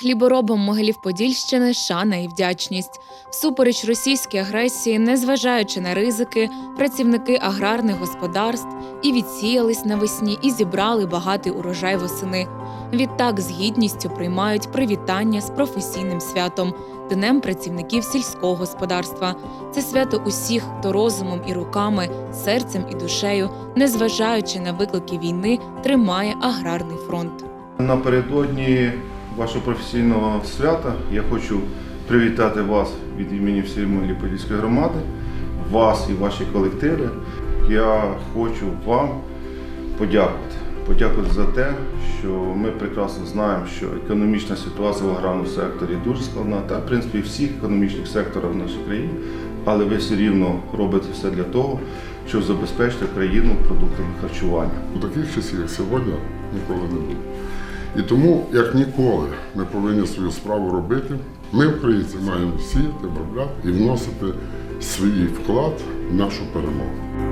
Хліборобам могилів Подільщини шана і вдячність. Всупереч російській агресії, незважаючи на ризики, працівники аграрних господарств і відсіялись навесні і зібрали багатий урожай восени. Відтак з гідністю приймають привітання з професійним святом Днем працівників сільського господарства. Це свято усіх, хто розумом і руками, серцем і душею, незважаючи на виклики війни, тримає аграрний фронт. Напередодні вашого професійного свята я хочу привітати вас від імені всієї моєї Подільської громади, вас і ваші колективи. Я хочу вам подякувати. Подякувати за те, що ми прекрасно знаємо, що економічна ситуація в аграрному секторі дуже складна, та в принципі всіх економічних секторах в нашій країні, але ви все рівно робите все для того, щоб забезпечити країну продуктами харчування. У таких часів, як сьогодні, ніколи не було. І тому, як ніколи, ми повинні свою справу робити. Ми, українці, маємо сіяти, обробляти і вносити свій вклад в нашу перемогу.